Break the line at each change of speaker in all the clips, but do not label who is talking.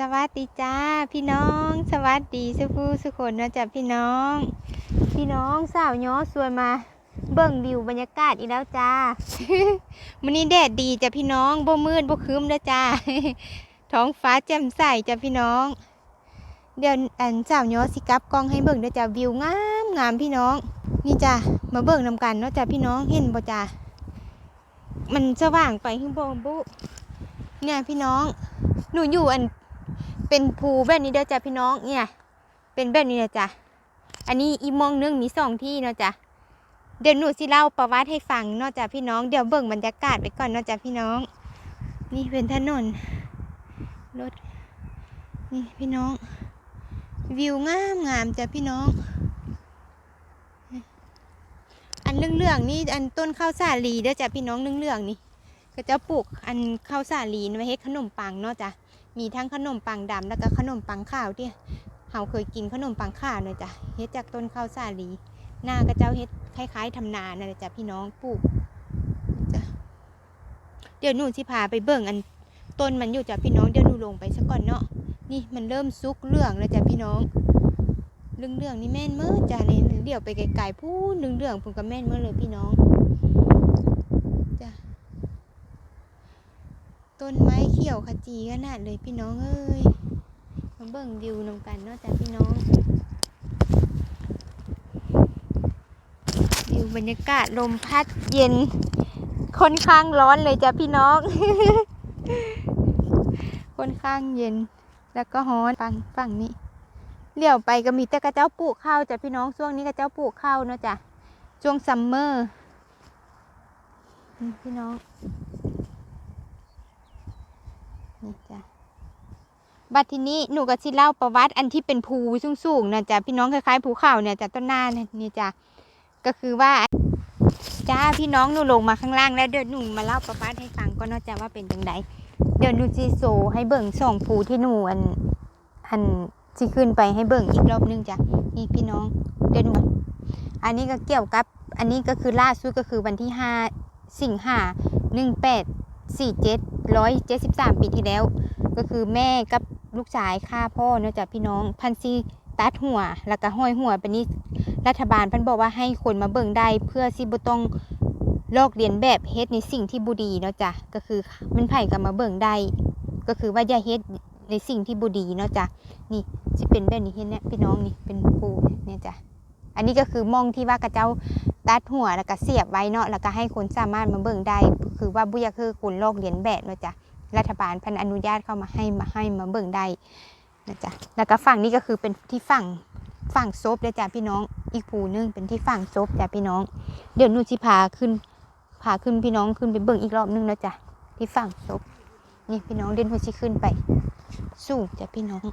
สวัสดีจ้าพี่น้อง สวัสดีสุภูสุคนนะจ้ะพี่น้อง พี่น้องสาวย้อสวยมา เบิ่งวิวบรรยากาศอีกแล้วจ้ามื้อนี้แดดดีจ้ะพี่น้องบ่มืดบ่ครึ้มแล้วจ้าท้องฟ้าแจ่มใสจ้ะพี่น้อง เดี๋ยวอันสาวย้อสิกับกล้องให้เบิ่งเด้อจ้ะวิวงามงามพี่น้อง นี่จ้ะมาเบิ่งนำกันเนาะจ้ะพี่น้องเห็นบ่จ้ะมันสว่างไปข้างบนบุเนี่ยพี่น้อง หนูอยู่อัน เป็นภูแบบนี้เด้อจ้ะพี่น้องเนี่ย เป็นแบบนี้นะจ้ะอันนี้อีมองนึงมีสองที่เนาะจ้ะเดี๋ยวหนูสิเล่าประวัติให้ฟังเนาะจ้ะพี่น้องเดี๋ยวเบิ่งบรรยากาศไปก่อนเนาะจ้ะพี่น้อง นี่เป็นถนนรถนี่พี่น้อง วิวงามงามจ้ะพี่น้อง อันเรื่องๆนี่อันต้นข้าวสาลีเด้อจ้ะพี่น้องเรื่องๆนี่ก็จะปลูกอันข้าวสาลีไว้ให้ขนมปังเนาะจ้ะ มีทั้งขนมปังดำแล้วก็ขนมปังข้าวที่เฮาเคยกินขนมปังข้าวเนี่ยจ้ะเฮ็ดจากต้นข้าวสาลีหน้าก็เจ้าเฮ็ดคล้ายๆทำนานั่นแหละจ้ะพี่น้องปลูกจ้ะเดี๋ยวหนูสิพาไปเบิ่งอันต้นมันอยู่จ้ะพี่น้องเดี๋ยวหนูลงไปซะก่อนเนาะนี่มันเริ่มซุกเหลืองแล้วจ้ะพี่น้องเรื่องเรื่องนี่แม่นเมื่อจ้ะเนี่ยเดี๋ยวไปไกลๆพูดเรื่องเรื่องผมก็แม่นเมื่อเลยพี่น้องจ้ะ ต้นไม้เขียวขจีขนาดเลยพี่น้องเอ้ยมาเบิ่งวิวนำกันเนาะจ้ะพี่น้องวิวบรรยากาศลมพัดเย็นค่อนข้างร้อนเลยจ้ะพี่น้องค่อนข้างเย็น แล้วก็ฮ้อนฟังฝั่งนี้เลี้ยวไปก็มีแต่กระเจ้าปลูกข้าวจ้ะพี่น้องช่วงนี้กระเจ้าปลูกข้าวเนาะจ้ะช่วงซัมเมอร์พี่น้อง นี่จ้ะบัดทีนี้หนูก็สิเล่าประวัติอันที่เป็นภูสูงๆนะจ๊ะพี่น้องคล้ายๆภูเขาเนี่ยจ้ะต้นหน้าเนี่ยจ้ะก็คือว่าจ้าพี่น้องหนูลงมาข้างล่างแล้วเดี๋ยวหนูมาเล่าประวัติให้ฟังก็เนาจะว่าเป็นจังไดเดี๋ยวหนูสิโซให้เบิ่งสองภูที่หนูอันอันสิขึ้นไปให้เบิ่งอีกรอบนึงจ้ะนี่พี่น้องเดี๋ยวหนูอันนี้ก็เกี่ยวกับ อันนี้ก็คือล่าสุดก็คือวันที่ห้าสิงหาหนึ่งแปดสี่เจ็ด ร้อยเจ็ดสิบสามปีที่แล้ว ก็คือแม่กับลูกชายฆ่าพ่อเนื่องจากพี่น้องพันซีตัดหัว แล้วก็ห้อยหัวไปนี้รัฐบาลพันบอกว่าให้คนมาเบิ่งได้ เพื่อสิบ่ต้องลอกเลียนแบบเฮ็ดในสิ่งที่บุดีเนาะจ้ะก็คือมันไผ่กับมาเบิ่งได้ ก็คือว่าอย่าเฮ็ดในสิ่งที่บุดีเนาะจ้ะนี่สิเป็นแบบนี้เห็นเนี่ยพี่น้องนี่เป็นปูเนี่ยจ้ะอันนี้ก็คือมองที่ว่ากระเจ้า ตัดหัวแล้วก็เสียบไว้เนาะแล้วก็ให้คนสามารถมาเบิ่งได้ คือว่าบุยคือคนลกเลียนแบบเนาะจ้ะรัฐบาลพันอนุญาตเข้ามาให้มาให้มาเบิ่งได้นะจ๊ะแล้วก็ฝั่งนี้ก็คือเป็นที่ฝั่งฝั่งซบเลยจ้ะพี่น้อง อีกภูนึงเป็นที่ฝั่งซบจ้ะพี่น้อง เดี๋ยวนูสิพาขึ้นพาขึ้นพี่น้องขึ้นไปเบิ่งอีกรอบนึงนะจ้ะที่ฝั่งซบนี่พี่น้องเดินหัวสิขึ้นไปสูงจ้ะพี่น้อง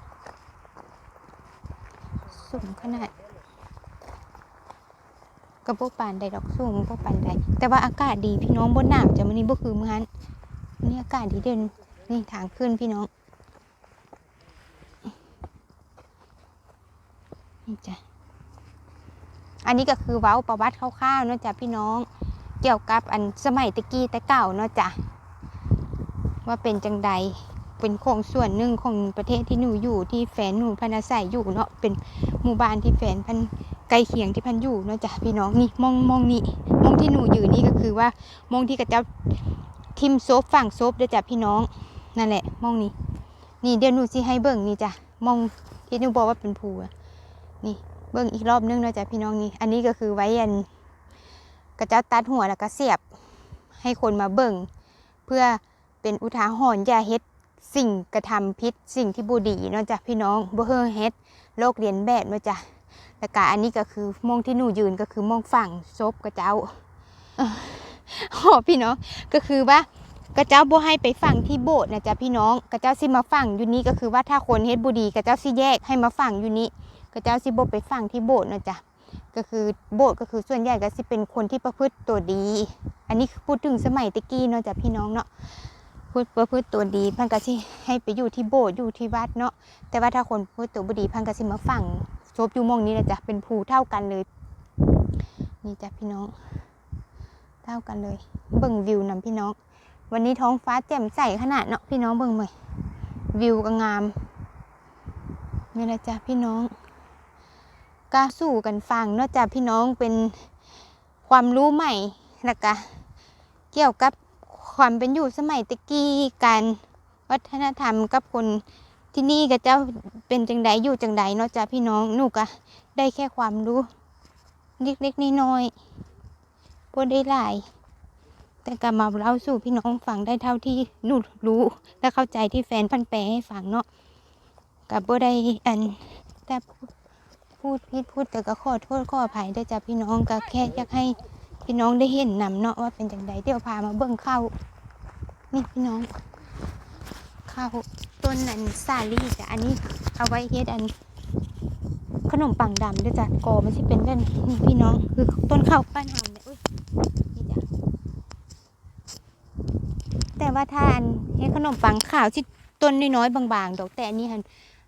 สูงขนาด ก็บ่ปานใดดอกสูงบ่ปานใดแต่ว่าอากาศดีพี่น้องบ่หนาวจ้ะมื้อนี้บ่คือมื้อนั้นนี้อากาศดีเด่นนี่ทางขึ้นพี่น้องนี่จ้ะอันนี้ก็คือเว้าประวัติคร่าวๆเนาะจ้ะพี่น้อง เกี่ยวกับอันสมัยตะกี้แต่เก่าเนาะจ้ะว่าเป็นจังใดเป็นของส่วนหนึ่งของประเทศที่หนูอยู่ที่แฟนหนูพันอาศัยอยู่เนาะเป็นหมู่บ้านที่แฟนพัน ใกล้เคียงที่พันอยู่นาะจ้ะพี่น้องนี่มองมองนี่มองที่หนูอยู่นี่ก็คือว่ามองที่กระเจ้าทิมโซฟฝั่งโซฟเด้อจ้ะพี่น้องนั่นแหละมองนี่นี่เดี๋ยวหนูสิให้เบิ่งนี่จ้ะมองที่หนูบอกว่าเป็นภูนี่เบิ่งอีกรอบนึงนาะจ้ะพี่น้องนี่อันนี้ก็คือไว้อันกระเจ้าตัดหัวแล้วก็เสียบให้คนมาเบิ่ง เพื่อเป็นอุทาหรณ์อย่าเฮ็ดสิ่งกระทำผิดสิ่งที่บูดีเนาะจ้ะพี่น้องบ่เฮอเฮ็ดโลกเรียนแบบเนาะจ้ะ แล้วก็อันนี้ก็คือมองที่หนูยืนก็คือมองฝั่งซบกระเจ้าเอ่อโอ้พี่น้องก็คือว่ากระเจ้าบ่ให้ไปฝั่งที่โบสถ์นะจ๊ะพี่น้องกระเจ้าสิมาฝั่งอยู่นี้ก็คือว่าถ้าคนเฮ็ดบุดีกระเจ้าสิแยกให้มาฝั่งอยู่นี้กระเจ้าสิบ่ไปฝั่งที่โบสถ์นะจ๊ะก็คือโบสถ์ก็คือส่วนใหญ่ก็สิเป็นคนที่ประพฤติตัวดี อันนี้คือพูดถึงสมัยตะกี้เนาะจ้ะพี่น้องเนาะพูดประพฤติตัวดีเพันก็สิให้ไปอยู่ที่โบสถ์อยู่ที่วัดเนาะแต่ว่าถ้าคนประพฤติตัวบ่ดีเพันก็สิมาฝั่ง ซบอยู่มองนี้นะจ๊ะเป็นภูเท่ากันเลย นี่จ้ะพี่น้อง เท่ากันเลยเบิ่งวิวนำพี่น้อง วันนี้ท้องฟ้าแจ่มใสขนาดเนาะพี่น้องเบิ่งไหมวิวก็งามนี่แหละจ้ะพี่น้องกล้าสู้กันฟังเนอกจากพี่น้องเป็นความรู้ใหม่แล้วก็เกี่ยวกับความเป็นอยู่สมัยตะกี้การวัฒนธรรมกับคน ที่นี่ก็เจ้าเป็นจังใดอยู่จังใดเนอกจาพี่น้องหนูก็ได้แค่ความรู้เล็กๆน้อยๆบ่ได้หลาย แต่ก็มาเล่าสู่พี่น้องฟังได้เท่าที่หนูรู้และเข้าใจที่แฟนพันแปลให้ฟังเนาะกับบ่ได้อันแต่พูดพิดพูดแต่ก็ขอโทษขออภัยด้วยจ้ะพี่น้องก็แค่อยากให้พี่น้องได้เห็นนำเนาะว่าเป็นจังใดเดี๋ยวพามาเบิ่งเข้านี่พี่น้อง ข้าวต้นอันสาลี่จ้ะอันนี้เอาไว้เฮ็ดอัน ขนมปังดำด้วยจ้ะกอมันสิเป็นแบบนี้นี่พี่น้องคือต้นข้าวบ้านเฮาเนี่ยอุ้ยนี่จ้ะแต่ว่าถ้าอันเฮ็ดขนมปังขาวที่ต้นน้อยๆบางๆ ดอกแต่อันนี้หัน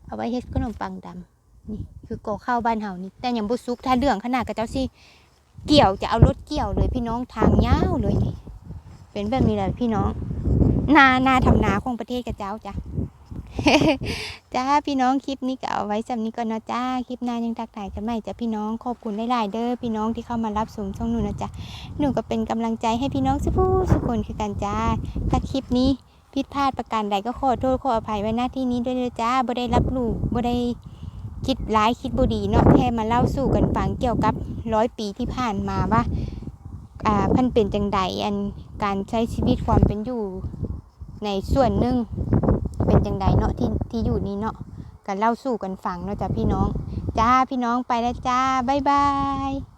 เอาไว้เฮ็ดขนมปังดำนี่คือกอข้าวบ้านเฮานี่แต่ยังบ่สุกถ้าเรื่องขนาดกับเจ้าสิเกี่ยวจะเอารถเกี่ยวเลยพี่น้องทางยาวเลยนี่เป็นแบบนี้แหละพี่น้อง นานาทำนาของประเทศกับเจ้าจ้ะจ้าพี่น้องคลิปนี้ก็เอาไว้สำนี้ก่อนนะจ้าคลิปหน้ายังทักทายกันใหม่จ้ะพี่น้องขอบคุณหลายๆเด้อพี่น้องที่เข้ามารับชมช่องหนูนะจ๊ะหนูก็เป็นกำลังใจให้พี่น้องสุผู้สุคนคือกันจ้าถ้าคลิปนี้ผิดพลาดประการใดก็ขอโทษขออภัยไว้หน้าที่นี้ด้วยเด้อจ้าบ่ได้รับรู้บ่ได้คิดร้ายคิดบ่ดีเนาะแค่มาเล่าสู่กันฟังเกี่ยวกับร้อยปีที่ผ่านมาว่าอ่าพันเป็นจังใดอันการใช้ชีวิตความเป็นอยู่ ในส่วนหนึ่งเป็นจังใดเนาะที่ที่อยู่นี้เนาะกันเล่าสู่กันฟังเนาะจ้ะพี่น้อง จ้าพี่น้องไปแล้วจ้าบ๊ายบาย